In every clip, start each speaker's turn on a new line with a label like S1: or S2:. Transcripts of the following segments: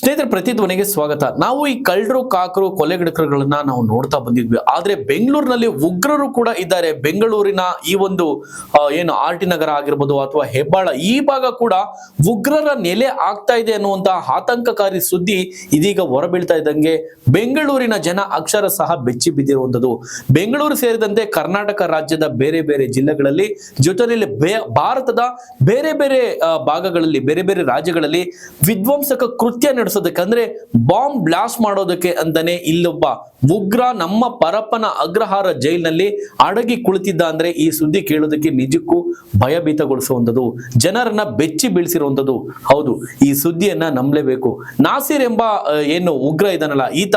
S1: ಸ್ನೇಹಿತರೆ ಪ್ರತಿಧ್ವನಿಗೆ ಸ್ವಾಗತ. ನಾವು ಈ ಕಳ್ಳರು, ಕಾಕರು ಕೊಲೆಗಡಕರುಗಳನ್ನ ನಾವು ನೋಡ್ತಾ ಬಂದಿದ್ವಿ. ಆದ್ರೆ ಬೆಂಗಳೂರಿನಲ್ಲಿ ಉಗ್ರರು ಕೂಡ ಇದ್ದಾರೆ. ಬೆಂಗಳೂರಿನ ಈ ಒಂದು ಏನು ಆರ್ ಟಿ ನಗರ ಆಗಿರ್ಬೋದು ಅಥವಾ ಹೆಬ್ಬಾಳ, ಈ ಭಾಗ ಕೂಡ ಉಗ್ರರ ನೆಲೆ ಆಗ್ತಾ ಇದೆ ಅನ್ನುವಂತಹ ಆತಂಕಕಾರಿ ಸುದ್ದಿ ಇದೀಗ ಹೊರಬೀಳ್ತಾ ಇದ್ದಂಗೆ. ಬೆಂಗಳೂರಿನ ಜನ ಅಕ್ಷರ ಸಹ ಬೆಚ್ಚಿ ಬಿದ್ದಿರುವಂಥದ್ದು. ಬೆಂಗಳೂರು ಸೇರಿದಂತೆ ಕರ್ನಾಟಕ ರಾಜ್ಯದ ಬೇರೆ ಬೇರೆ ಜಿಲ್ಲೆಗಳಲ್ಲಿ, ಜೊತೆಯಲ್ಲಿ ಭಾರತದ ಬೇರೆ ಬೇರೆ ಭಾಗಗಳಲ್ಲಿ, ಬೇರೆ ಬೇರೆ ರಾಜ್ಯಗಳಲ್ಲಿ ವಿಧ್ವಂಸಕ ಕೃತ್ಯ ನಡೆಸೋದಕ್ಕೆ ಅಂದ್ರೆ ಬಾಂಬ್ ಬ್ಲಾಸ್ಟ್ ಮಾಡೋದಕ್ಕೆ ಅಂತಾನೆ ಇಲ್ಲೊಬ್ಬ ಉಗ್ರ ನಮ್ಮ ಪರಪ್ಪನ ಅಗ್ರಹಾರ ಜೈಲಿನಲ್ಲಿ ಅಡಗಿ ಕುಳಿತಿದ್ದ ಅಂದ್ರೆ ಈ ಸುದ್ದಿ ಕೇಳೋದಕ್ಕೆ ನಿಜಕ್ಕೂ ಭಯಭೀತಗೊಳಿಸುವಂಥದ್ದು. ಜನರನ್ನ ಬೆಚ್ಚಿ ಬೀಳಿಸಿರುವಂಥದ್ದು. ಹೌದು, ಈ ಸುದ್ದಿಯನ್ನ ನಂಬಲೇಬೇಕು. ನಾಸೀರ್ ಎಂಬ ಏನು ಉಗ್ರ ಇದನ್ನಲ್ಲ ಈತ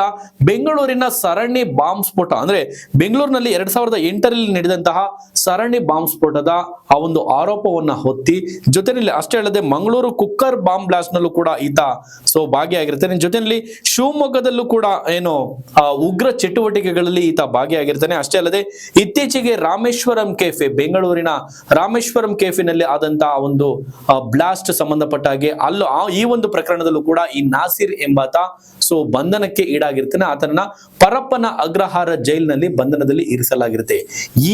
S1: ಬೆಂಗಳೂರಿನ ಸರಣಿ ಬಾಂಬ್ ಸ್ಫೋಟ ಅಂದ್ರೆ ಬೆಂಗಳೂರಿನಲ್ಲಿ ಎರಡ್ ಸಾವಿರದ ಎಂಟರಲ್ಲಿ ನಡೆದಂತಹ ಸರಣಿ ಬಾಂಬ್ ಸ್ಫೋಟದ ಆ ಒಂದು ಆರೋಪವನ್ನ ಹೊತ್ತಿ, ಜೊತೆಯಲ್ಲಿ ಅಷ್ಟೇ ಅಲ್ಲದೆ ಮಂಗಳೂರು ಕುಕ್ಕರ್ ಬಾಂಬ್ ಬ್ಲಾಸ್ಟ್ ನಲ್ಲೂ ಕೂಡ ಈತ, ಸೊ ಭಾಗಿಯಾಗಿರ್ತಾನೆ ಜೊತೆಯಲ್ಲಿ ಶಿವಮೊಗ್ಗದಲ್ಲೂ ಕೂಡ ಏನು ಉಗ್ರ ಚಟುವಟಿಕೆಗಳಲ್ಲಿ ಈತ ಭಾಗಿಯಾಗಿರ್ತಾನೆ ಅಷ್ಟೇ ಅಲ್ಲದೆ ಇತ್ತೀಚೆಗೆ ರಾಮೇಶ್ವರಂ ಕೆಫೆ ಬೆಂಗಳೂರಿನ ರಾಮೇಶ್ವರಂ ಕೆಫೆನಲ್ಲಿ ಆದಂತಹ ಒಂದು ಬ್ಲಾಸ್ಟ್ ಸಂಬಂಧಪಟ್ಟ ಹಾಗೆ ಅಲ್ಲೂ ಈ ಒಂದು ಪ್ರಕರಣದಲ್ಲೂ ಕೂಡ ಈ ನಾಸಿರ್ ಎಂಬಾತ, ಸೊ ಬಂಧನಕ್ಕೆ ಈಡಾಗಿರ್ತಾನೆ. ಆತನ ಪರಪ್ಪನ ಅಗ್ರಹಾರ ಜೈಲಿನಲ್ಲಿ ಬಂಧನದಲ್ಲಿ ಇರಿಸಲಾಗಿರುತ್ತೆ.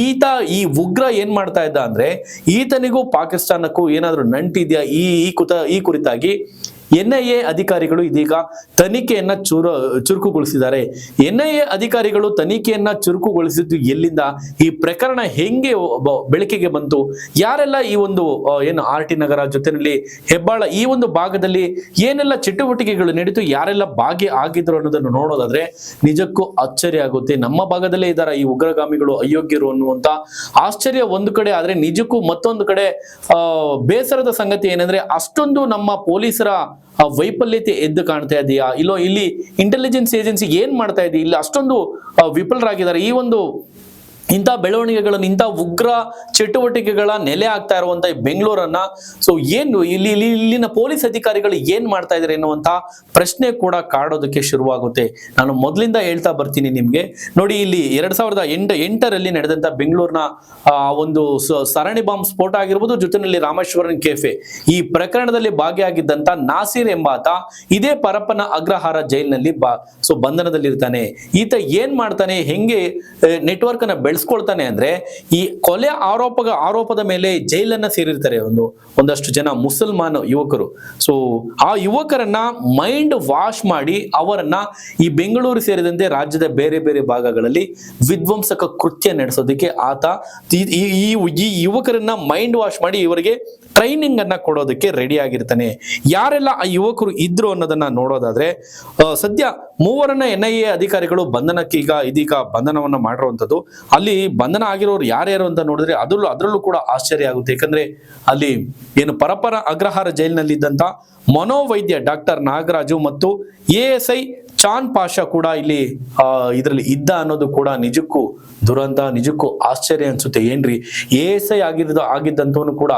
S1: ಈತ, ಈ ಉಗ್ರ ಏನ್ ಮಾಡ್ತಾ ಇದ್ದ ಅಂದ್ರೆ ಈತನಿಗೂ ಪಾಕಿಸ್ತಾನಕ್ಕೂ ಏನಾದ್ರೂ ನಂಟಿದ್ಯಾ? ಈ ಈ ಕುತ, ಈ ಕುರಿತಾಗಿ ಎನ್ ಐ ಎ ಅಧಿಕಾರಿಗಳು ಇದೀಗ ತನಿಖೆಯನ್ನ ಚುರ ಚುರುಕುಗೊಳಿಸಿದ್ದಾರೆ. ಎನ್ ಐ ಎ ಅಧಿಕಾರಿಗಳು ತನಿಖೆಯನ್ನ ಚುರುಕುಗೊಳಿಸಿದ್ದು ಎಲ್ಲಿಂದ? ಈ ಪ್ರಕರಣ ಹೆಂಗೆ ಬೆಳಕಿಗೆ ಬಂತು? ಯಾರೆಲ್ಲ ಈ ಒಂದು ಏನು ಆರ್ ಟಿ ನಗರ ಜೊತೆಯಲ್ಲಿ ಹೆಬ್ಬಾಳ ಈ ಒಂದು ಭಾಗದಲ್ಲಿ ಏನೆಲ್ಲ ಚಟುವಟಿಕೆಗಳು ನಡೀತು, ಯಾರೆಲ್ಲ ಭಾಗಿ ಆಗಿದ್ರು ಅನ್ನೋದನ್ನು ನೋಡೋದಾದ್ರೆ ನಿಜಕ್ಕೂ ಅಚ್ಚರಿ ಆಗುತ್ತೆ. ನಮ್ಮ ಭಾಗದಲ್ಲೇ ಇದ್ದಾರೆ ಈ ಉಗ್ರಗಾಮಿಗಳು ಅಯೋಗ್ಯರು ಅನ್ನುವಂತ ಆಶ್ಚರ್ಯ ಒಂದು ಕಡೆ, ಆದ್ರೆ ನಿಜಕ್ಕೂ ಮತ್ತೊಂದು ಕಡೆ ಬೇಸರದ ಸಂಗತಿ ಏನಂದ್ರೆ ಅಷ್ಟೊಂದು ನಮ್ಮ ಪೊಲೀಸರ ಆ ವೈಫಲ್ಯತೆ ಎದ್ದು ಕಾಣ್ತಾ ಇದೆಯಾ? ಇಲ್ಲೋ ಇಲ್ಲಿ ಇಂಟೆಲಿಜೆನ್ಸ್ ಏಜೆನ್ಸಿ ಏನ್ ಮಾಡ್ತಾ ಇದೆ? ಇಲ್ಲಿ ಅಷ್ಟೊಂದು ವಿಫಲರಾಗಿದ್ದಾರೆ. ಈ ಒಂದು ಇಂಥ ಬೆಳವಣಿಗೆಗಳನ್ನು ಇಂಥ ಉಗ್ರ ಚಟುವಟಿಕೆಗಳ ನೆಲೆ ಆಗ್ತಾ ಇರುವಂತಹ ಬೆಂಗಳೂರನ್ನ. ಸೊ ಏನು ಇಲ್ಲಿ ಇಲ್ಲಿ, ಇಲ್ಲಿನ ಪೊಲೀಸ್ ಅಧಿಕಾರಿಗಳು ಏನ್ ಮಾಡ್ತಾ ಇದಾರೆ ಎನ್ನುವಂತ ಪ್ರಶ್ನೆ ಕೂಡ ಕಾಡೋದಕ್ಕೆ ಶುರುವಾಗುತ್ತೆ. ನಾನು ಮೊದಲಿಂದ ಹೇಳ್ತಾ ಬರ್ತೀನಿ ನಿಮ್ಗೆ. ನೋಡಿ, ಇಲ್ಲಿ ಎರಡ್ ಸಾವಿರದ ಎಂಟ, ಎಂಟರಲ್ಲಿ ನಡೆದಂತ ಬೆಂಗಳೂರಿನ ಒಂದು ಸರಣಿ ಬಾಂಬ್ ಸ್ಫೋಟ ಆಗಿರ್ಬೋದು, ಜೊತೆಯಲ್ಲಿ ರಾಮೇಶ್ವರನ್ ಕೆಫೆ. ಈ ಪ್ರಕರಣದಲ್ಲಿ ಭಾಗಿಯಾಗಿದ್ದಂತ ನಾಸೀರ್ ಎಂಬಾತ ಇದೇ ಪರಪ್ಪನ ಅಗ್ರಹಾರ ಜೈಲಿನಲ್ಲಿ ಬಾ, ಸೊ ಬಂಧನದಲ್ಲಿರ್ತಾನೆ. ಈತ ಏನ್ ಮಾಡ್ತಾನೆ, ಹೆಂಗೆ ನೆಟ್ವರ್ಕ್ ಅನ್ನ ಬೆಳೆಸ್ಕೊಳ್ತಾನೆ ಅಂದ್ರೆ ಈ ಕೊಲೆ ಆರೋಪ ಆರೋಪದ ಮೇಲೆ ಜೈಲನ್ನ ಸೇರಿರ್ತಾರೆ ಒಂದು, ಒಂದಷ್ಟು ಜನ ಮುಸಲ್ಮಾನ ಯುವಕರು. ಸೊ ಆ ಯುವಕರನ್ನ ಮೈಂಡ್ ವಾಶ್ ಮಾಡಿ ಅವರನ್ನ ಈ ಬೆಂಗಳೂರು ಸೇರಿದಂತೆ ರಾಜ್ಯದ ಬೇರೆ ಬೇರೆ ಭಾಗಗಳಲ್ಲಿ ವಿಧ್ವಂಸಕ ಕೃತ್ಯ ನಡೆಸೋದಕ್ಕೆ ಆತ ಈ- ಯುವಕರನ್ನ ಮೈಂಡ್ ವಾಶ್ ಮಾಡಿ ಇವರಿಗೆ ಟ್ರೈನಿಂಗ್ ಅನ್ನ ಕೊಡೋದಕ್ಕೆ ರೆಡಿ ಆಗಿರ್ತಾನೆ. ಯಾರೆಲ್ಲ ಆ ಯುವಕರು ಇದ್ರು ಅನ್ನೋದನ್ನ ನೋಡೋದಾದ್ರೆ ಸದ್ಯ ಮೂವರನ್ನ ಎನ್ ಐ ಎ ಅಧಿಕಾರಿಗಳು ಬಂಧನಕ್ಕೀಗ ಇದೀಗ ಬಂಧನವನ್ನ ಮಾಡಿರುವಂತದ್ದು ಅಲ್ಲಿ ಬಂಧನ ಆಗಿರೋರು ಯಾರ್ಯಾರು ಅಂತ ನೋಡಿದ್ರೆ ಅದರಲ್ಲೂ ಅದರಲ್ಲೂ ಕೂಡ ಆಶ್ಚರ್ಯ ಆಗುತ್ತೆ. ಯಾಕಂದ್ರೆ ಅಲ್ಲಿ ಏನು ಪರಪರ ಅಗ್ರಹಾರ ಜೈಲಿನಲ್ಲಿದ್ದಂತ ಮನೋವೈದ್ಯ ಡಾಕ್ಟರ್ ನಾಗರಾಜು ಮತ್ತು A S I Chan Pasha ಕೂಡ ಇಲ್ಲಿ ಇದರಲ್ಲಿ ಇದ್ದ ಅನ್ನೋದು ಕೂಡ ನಿಜಕ್ಕೂ ದುರಂತ, ನಿಜಕ್ಕೂ ಆಶ್ಚರ್ಯ ಅನ್ಸುತ್ತೆ. ಏನ್ರಿ? ಎ ಎಸ್ ಐ ಆಗಿದ್ದ, ಆಗಿದ್ದಂಥವನು ಕೂಡ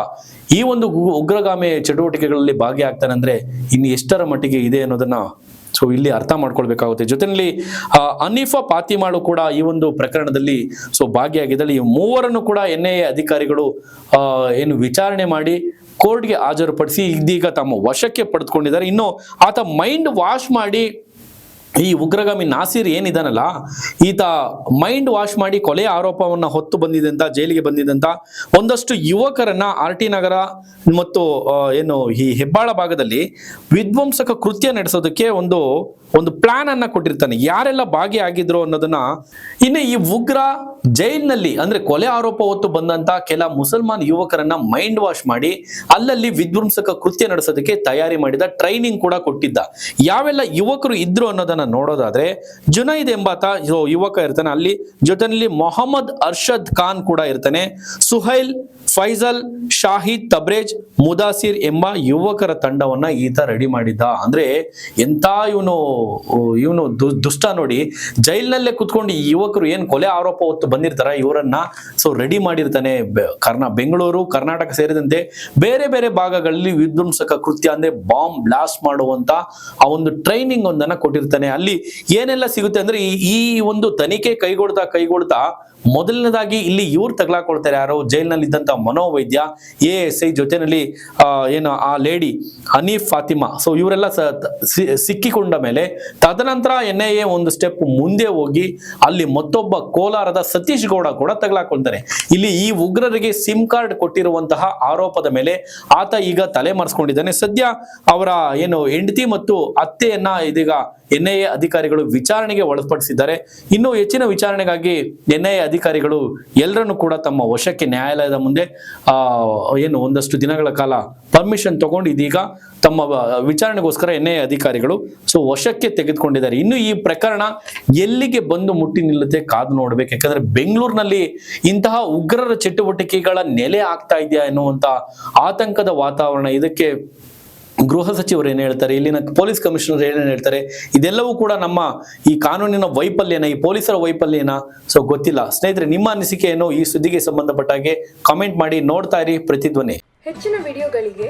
S1: ಈ ಒಂದು ಉಗ್ರಗಾಮಿ ಚಟುವಟಿಕೆಗಳಲ್ಲಿ ಭಾಗಿಯಾಗ್ತಾನೆ ಅಂದ್ರೆ ಇನ್ನು ಎಷ್ಟರ ಮಟ್ಟಿಗೆ ಇದೆ ಅನ್ನೋದನ್ನ ಸೊ ಇಲ್ಲಿ ಅರ್ಥ ಮಾಡ್ಕೊಳ್ಬೇಕಾಗುತ್ತೆ. ಜೊತೆಯಲ್ಲಿ ಅನೀಫಾ ಪಾತಿಮಾಳು ಕೂಡ ಈ ಒಂದು ಪ್ರಕರಣದಲ್ಲಿ ಸೊ ಭಾಗಿಯಾಗಿದ್ದಲ್ಲಿ ಈ ಮೂವರನ್ನು ಕೂಡ ಎನ್ ಐ ಎ ಅಧಿಕಾರಿಗಳು ಏನು ವಿಚಾರಣೆ ಮಾಡಿ ಕೋರ್ಟ್ಗೆ ಹಾಜರುಪಡಿಸಿ ಇದೀಗ ತಮ್ಮ ವಶಕ್ಕೆ ಪಡೆದುಕೊಂಡಿದ್ದಾರೆ. ಇನ್ನು ಆತ ಮೈಂಡ್ ವಾಶ್ ಮಾಡಿ ಈ ಉಗ್ರಗಾಮಿ ನಾಸೀರ್ ಏನಿದಾನಲ್ಲ, ಈತ ಮೈಂಡ್ ವಾಶ್ ಮಾಡಿ ಕೊಲೆ ಆರೋಪವನ್ನ ಹೊತ್ತು ಬಂದಿದಂತ ಜೈಲಿಗೆ ಬಂದಿದಂತ ಒಂದಷ್ಟು ಯುವಕರನ್ನ ಆರ್ ಟಿ ನಗರ ಮತ್ತು ಏನು ಈ ಹೆಬ್ಬಾಳ ಭಾಗದಲ್ಲಿ ವಿಧ್ವಂಸಕ ಕೃತ್ಯ ನಡೆಸೋದಕ್ಕೆ ಒಂದು ಒಂದು ಪ್ಲಾನ್ ಅನ್ನ ಕೊಟ್ಟಿರ್ತಾನೆ. ಯಾರೆಲ್ಲ ಭಾಗಿಯಾಗಿದ್ರು ಅನ್ನೋದನ್ನ ಇನ್ನು ಈ ಉಗ್ರ ಜೈಲ್ನಲ್ಲಿ ಅಂದ್ರೆ ಕೊಲೆ ಆರೋಪ ಹೊತ್ತು ಬಂದಂತ ಕೆಲ ಮುಸಲ್ಮಾನ್ ಯುವಕರನ್ನ ಮೈಂಡ್ ವಾಶ್ ಮಾಡಿ ಅಲ್ಲಲ್ಲಿ ವಿಧ್ವಂಸಕ ಕೃತ್ಯ ನಡೆಸೋದಕ್ಕೆ ತಯಾರಿ ಮಾಡಿದ ಟ್ರೈನಿಂಗ್ ಕೂಡ ಕೊಟ್ಟಿದ್ದ. ಯಾವೆಲ್ಲ ಯುವಕರು ಇದ್ರು ಅನ್ನೋದನ್ನ ನೋಡೋದಾದ್ರೆ ಜುನೈದ್ ಎಂಬಾತ ಯುವಕ ಇರ್ತಾನೆ. ಅಲ್ಲಿ ಜೊತೆಯಲ್ಲಿ ಮೊಹಮ್ಮದ್ ಅರ್ಷದ್ ಖಾನ್ ಕೂಡ ಇರ್ತಾನೆ. ಸುಹೈಲ್ ಫೈಜಲ್ ಶಾಹಿದ್, ತಬ್ರೇಜ್, ಮುದಾಸಿರ್ ಎಂಬ ಯುವಕರ ತಂಡವನ್ನ ಈತ ರೆಡಿ ಮಾಡಿದ್ದ. ಅಂದ್ರೆ ಎಂತ ಇವನು ಇವನು ದುಷ್ಟ ನೋಡಿ ಜೈಲ್ನಲ್ಲೇ ಕುತ್ಕೊಂಡು ಈ ಯುವಕರು ಏನ್ ಕೊಲೆ ಆರೋಪ ಹೊತ್ತು ಬಂದಿರ್ತಾರ, ಇವರನ್ನ ಸೊ ರೆಡಿ ಮಾಡಿರ್ತಾನೆ ಕರ್ನಾ, ಬೆಂಗಳೂರು, ಕರ್ನಾಟಕ ಸೇರಿದಂತೆ ಬೇರೆ ಬೇರೆ ಭಾಗಗಳಲ್ಲಿ ವಿಧ್ವಂಸಕ ಕೃತ್ಯ ಅಂದ್ರೆ ಬಾಂಬ್ ಬ್ಲಾಸ್ಟ್ ಮಾಡುವಂತ ಆ ಒಂದು ಟ್ರೈನಿಂಗ್ ಒಂದನ್ನ ಕೊಟ್ಟಿರ್ತಾನೆ. ಅಲ್ಲಿ ಏನೆಲ್ಲ ಸಿಗುತ್ತೆ ಅಂದ್ರೆ ಈ- ಒಂದು ತನಿಖೆ ಕೈಗೊಳ್ತಾ ಕೈಗೊಳ್ತಾ ಮೊದಲನೇದಾಗಿ ಇಲ್ಲಿ ಇವ್ರು ತಗ್ಲಾಕೊಳ್ತಾರೆ ಯಾರು ಜೈಲ್ನಲ್ಲಿ ಇದ್ದಂತ ಮನೋವೈದ್ಯ, ಎ ಎಸ್ ಐ ಜೊತೆನಲ್ಲಿ ಏನು ಆ ಲೇಡಿ ಹನೀಫ್ ಫಾತಿಮಾ. ಸೊ ಇವರೆಲ್ಲ ಸಿಕ್ಕಿಕೊಂಡ ಮೇಲೆ ತದನಂತರ ಎನ್ ಐ ಎ ಒಂದು ಸ್ಟೆಪ್ ಮುಂದೆ ಹೋಗಿ ಅಲ್ಲಿ ಮತ್ತೊಬ್ಬ ಕೋಲಾರದ ಸತೀಶ್ ಗೌಡ ಕೂಡ ತಗಲಾಕೊಳ್ತಾರೆ ಇಲ್ಲಿ ಈ ಉಗ್ರರಿಗೆ ಸಿಮ್ ಕಾರ್ಡ್ ಕೊಟ್ಟಿರುವಂತಹ ಆರೋಪದ ಮೇಲೆ ಆತ ಈಗ ತಲೆ ಮರೆಸ್ಕೊಂಡಿದ್ದಾನೆ. ಸದ್ಯ ಅವರ ಏನು ಹೆಂಡತಿ ಮತ್ತು ಅತ್ತೆಯನ್ನ ಇದೀಗ ಎನ್ ಐ ಎ ಅಧಿಕಾರಿಗಳು ವಿಚಾರಣೆಗೆ ಒಳಪಡಿಸಿದ್ದಾರೆ. ಇನ್ನು ಹೆಚ್ಚಿನ ವಿಚಾರಣೆಗಾಗಿ ಎನ್ ಐ ಎ ಅಧಿಕಾರಿಗಳು ಎಲ್ಲರನ್ನು ಕೂಡ ತಮ್ಮ ವಶಕ್ಕೆ ನ್ಯಾಯಾಲಯದ ಮುಂದೆ ಏನು ಒಂದಷ್ಟು ದಿನಗಳ ಕಾಲ ಪರ್ಮಿಷನ್ ತಗೊಂಡು ಇದೀಗ ತಮ್ಮ ವಿಚಾರಣೆಗೋಸ್ಕರ ಎನ್ ಐ ಅಧಿಕಾರಿಗಳು ಸೊ ವಶಕ್ಕೆ ತೆಗೆದುಕೊಂಡಿದ್ದಾರೆ. ಇನ್ನು ಈ ಪ್ರಕರಣ ಎಲ್ಲಿಗೆ ಬಂದು ಮುಟ್ಟಿ ನಿಲ್ಲುತ್ತೆ ಕಾದು ನೋಡ್ಬೇಕು. ಯಾಕಂದ್ರೆ ಬೆಂಗಳೂರಿನಲ್ಲಿ ಇಂತಹ ಉಗ್ರರ ಚಟುವಟಿಕೆಗಳ ನೆಲೆ ಆಗ್ತಾ ಇದೆಯಾ ಎನ್ನುವಂತ ಆತಂಕದ ವಾತಾವರಣ. ಇದಕ್ಕೆ ಗೃಹ ಸಚಿವರು ಏನ್ ಹೇಳ್ತಾರೆ? ಇಲ್ಲಿನ ಪೊಲೀಸ್ ಕಮಿಷನರ್ ಏನೇನು ಹೇಳ್ತಾರೆ? ಇದೆಲ್ಲವೂ ಕೂಡ ನಮ್ಮ ಈ ಕಾನೂನಿನ ವೈಫಲ್ಯನ, ಈ ಪೊಲೀಸರ ವೈಫಲ್ಯನ ಸೊ ಗೊತ್ತಿಲ್ಲ. ಸ್ನೇಹಿತರೆ, ನಿಮ್ಮ ಅನಿಸಿಕೆ ಏನು ಈ ಸುದ್ದಿಗೆ ಸಂಬಂಧಪಟ್ಟಾಗೆ ಕಾಮೆಂಟ್ ಮಾಡಿ ನೋಡ್ತಾ ಇರಿ ಪ್ರತಿಧ್ವನಿ.
S2: ಹೆಚ್ಚಿನ ವಿಡಿಯೋಗಳಿಗೆ